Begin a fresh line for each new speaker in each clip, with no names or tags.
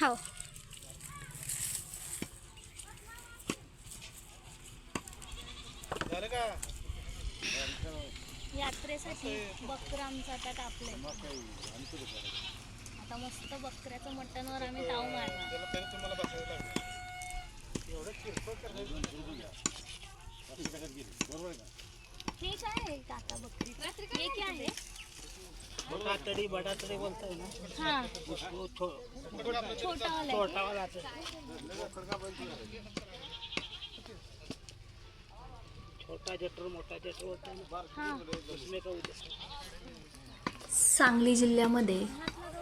हो.
झालं का?
यात्रेसाठी बकर आमचं आता कापले आता मस्त बकऱ्याचं मटणवर आम्ही ताव मारणार.
बसावं लागेल
हे काय आहे? काका बकरी. हे काय आहे?
कातडी बटातडी बोलताय ना?
हा.
उसको छो-
छोटा वाला आहे.
छोटा वाला आता. छोटा जटर मोठा जटर होता ना?
हा.
उसमें का उद्देश्य
सांगली जिल्ह्यामध्ये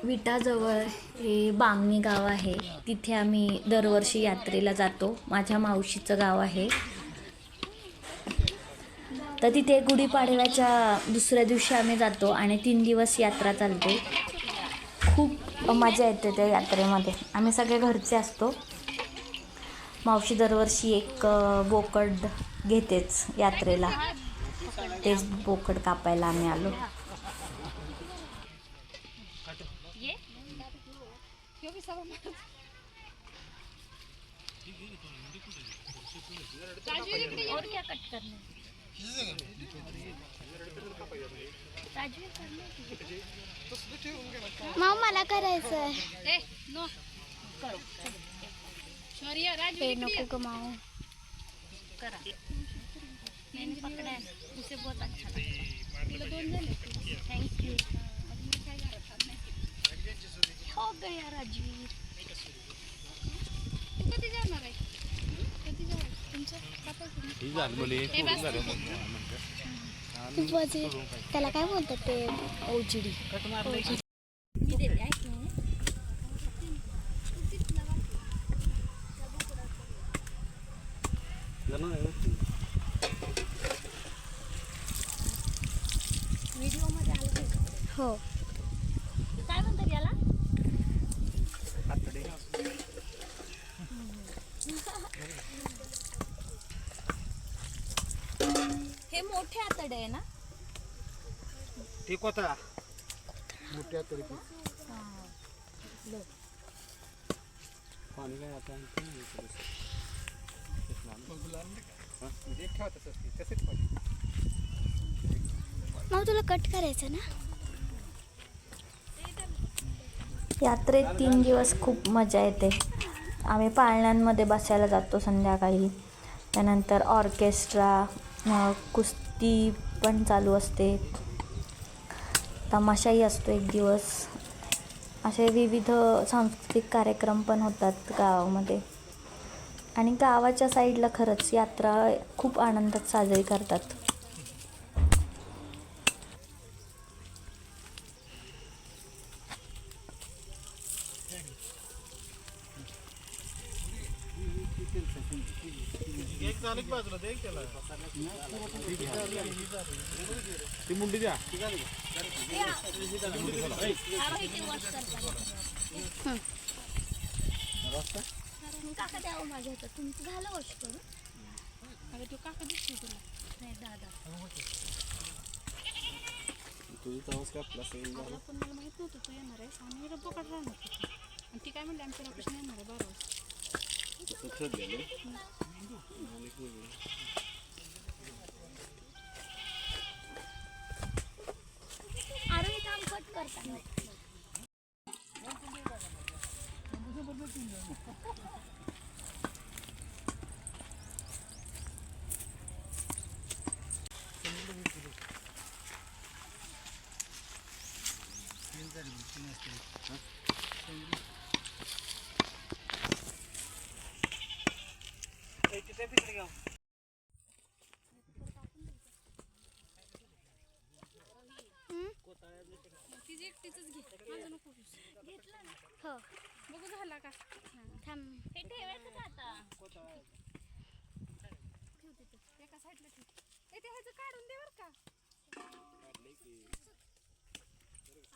विटाजवळ हे बांगणी गाव आहे. तिथे आम्ही दरवर्षी यात्रेला जातो. माझ्या मावशीचं गाव आहे. तर तिथे गुढीपाडव्याच्या दुसऱ्या दिवशी आम्ही जातो आणि तीन दिवस यात्रा चालते. खूप मजा येते त्या यात्रेमध्ये. आम्ही सगळे घरचे असतो. मावशी दरवर्षी एक बोकड घेतेच यात्रेला. तेच बोकड कापायला आम्ही आलो.
ये. और क्या कट करना?
मग मला करायचं आहे
ए, नो. करो शौर्य राजू
हे नको गमावू
करा. पकड़ा. है उसे बहुत अच्छा लगा थैंक यू हो गया राजवीर
वजे त्याला काय बोलतात ते ओचिडी
मी देते ऐक ना आलं
हो.
काय म्हणतात याला हे मोठे आतडे आहे ना?
ठीक होता
मोठ्या तरी
पाणी काय आता
मग तुला कट करायचं ना?
यात्रेत तीन दिवस खूप मजा येते. आम्ही पाळण्यांमध्ये बसायला जातो संध्याकाळी. त्यानंतर ऑर्केस्ट्रा कुस्ती पण चालू असते. तमाशाही असतो एक दिवस. असे विविध सांस्कृतिक कार्यक्रम पण होतात गावामध्ये. आणि गावाच्या साईडला खरंच यात्रा खूप आनंदात साजरी करतात
एक झालं की बाजूला दे एक त्याला ती मुंडी द्या.
काका द्यावं माझ्या हातात तुमचं झालं वॉश करून अगं तो काका दिसतो तुला नाही दादा
तुझी तवाच कापला असेल?
मला पण मला माहीत नव्हतं तू येणार आहेस आणि मी डब्बा काढ राहणार आणि ती काय म्हणली आमच्या लोकेशन येणार आहे बारा वाजता.
तसं ठरलेलं
अरे हे काम कट करताना
तिची एकटीच घे माझं नको घेऊस.
घेतलं ना
हो
बघू झाला का
थांब
हे ठेवायचं का आता
एका साईडला ठेव ए ते ह्याचं काढून दे बरं का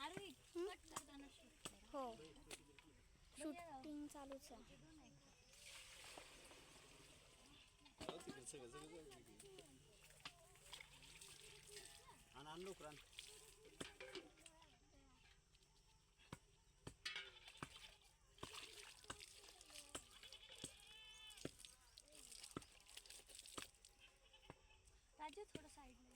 अरे कट करताना shoot कर.
हो शूटिंग चालूच आहे
आणि आण लवकर आण.
थोडं साईडला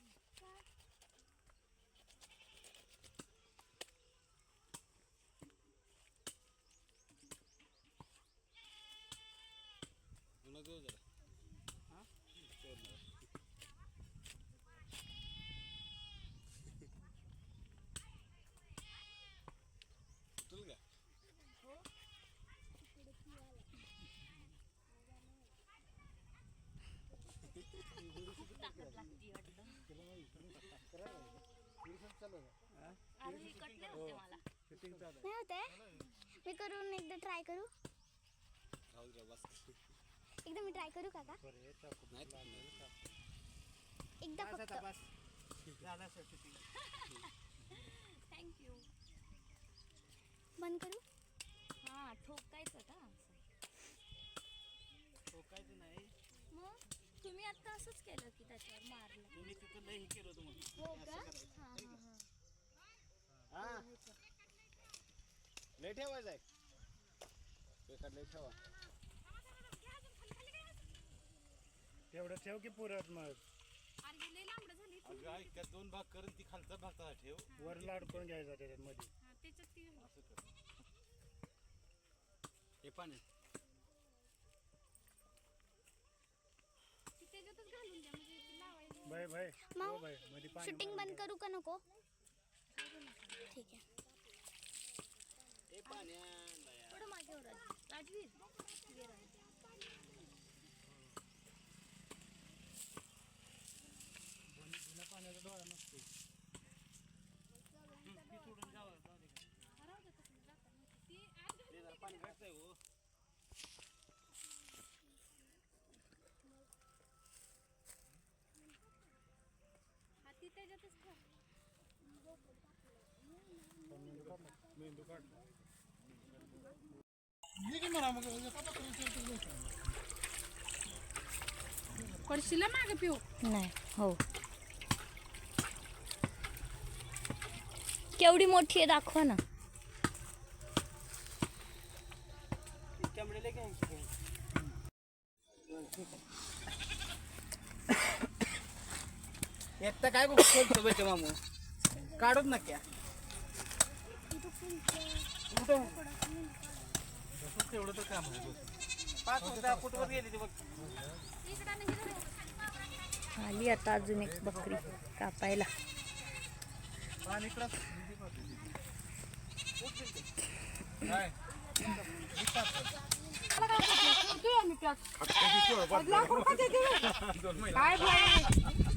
नाही होते मी करून एकदा ट्राय करू. एकदा मी ट्राय करू काका. एकदा.
थँक्यू
बंद करू?
हा ठोकायचं का
ठोकायचं नाही.
मग? तुम्ही आता असंच केलं की त्याच्यावर मारलं.
तुम्ही तिथं लई हे केलं होतं म्हणून.
हो का हा हा हा
हा लय ठेवायचं आहे. एखाद लय ठेवा.
तेवढं ठेव की पुरत मग.
अरे ही लई लांबडं झाली
अगं ऐक त्या दोन भाग करून ती खालचा भाग तसा ठेव.
वर लाड करून घ्यायचा त्याच्यात मध्ये.
हा, त्याच्यात ती
हे पाणी.
ती त्याच्यातच घालून द्या म्हणजे ती लावायला
बाय बाय
माऊ
बायमध्ये पाणी
शूटिंग बंद करू का नको. ठीक आहे.
हे पाणी
राजवीर
पाण्याचा डोळा नसतो
ती
ते जरा पाणी घातलंय हो
हा त्याच्यातच
मेंदू काढला ये की म्हणा मग
पडशीला मागे पिऊ.
नाही हो. केवढी मोठी आहे दाखवा ना.
एकटा काय बघ बैठे मामू काढूच ना
तेवढं तर काम आहे
पाच दहा फुटवर गेली ती बघ.
आली आता अजून एक बकरी कापायला.
पाणी इकडं. काय?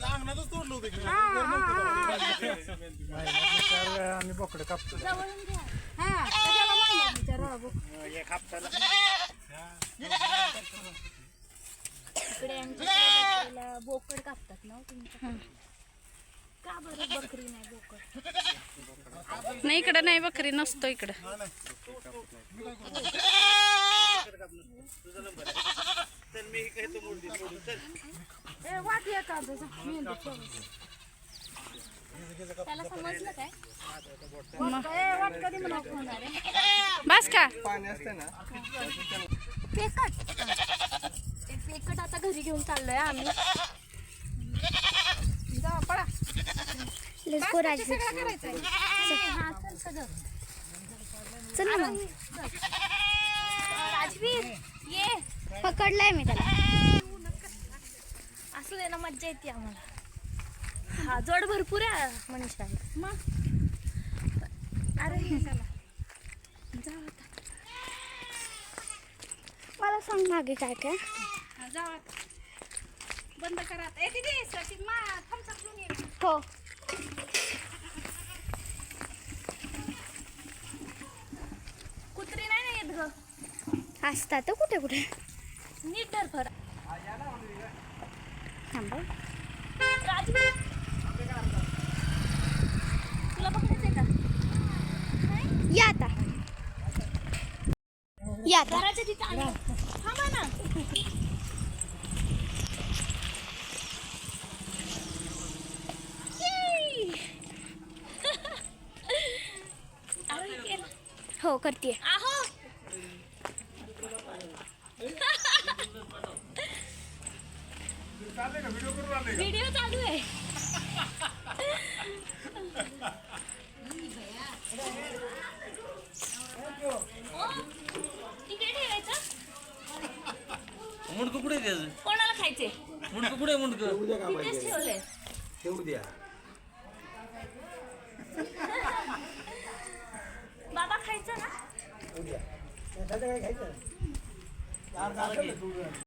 अंगणातच तोडलं होतं की. आम्ही बोकडे कापतो
इकडे बोकड कापतात ना हो तुमच्या का बरं बकरी नाही बोकड?
नाही इकडं नाही बकरी नसतो इकडं.
मी हे कहतो मोडली मोडून चल
त्याला समजलं काय?
बस का?
फेकट. ते फेकट आता घरी घेऊन चाललोय आम्ही.
जा पळा.
लेट्स गो राजवीर
सगळं करायचंय.
हा चल सगळं.
चल ना. मग
राजवीर ये.
पकडलाय मी त्याला.
असू दे ना मज्जा येते आम्हाला. हा जड भरपूर आहे मनीषा.
मग?
अरे
मला सांग मागे काय काय.
बंद करा
हो.
कुत्री नाही येत ग.
असतात कुठे कुठे?
नीट धर फर.
थांब हं.
राजवीर तुला बघायचंय का
या आता या
घराच्या तिथं थांबा ना.
हो करते
आहो. व्हिडिओ चालू आहे ओ, इकडे ठेवायचं
मुंडकं कुठे त्याचं
कोणाला खायचे?
मुंडकं कुठे मुंडकं?
तिथेच ठेवले.
ठेवू द्या.
बाबा खायचं ना?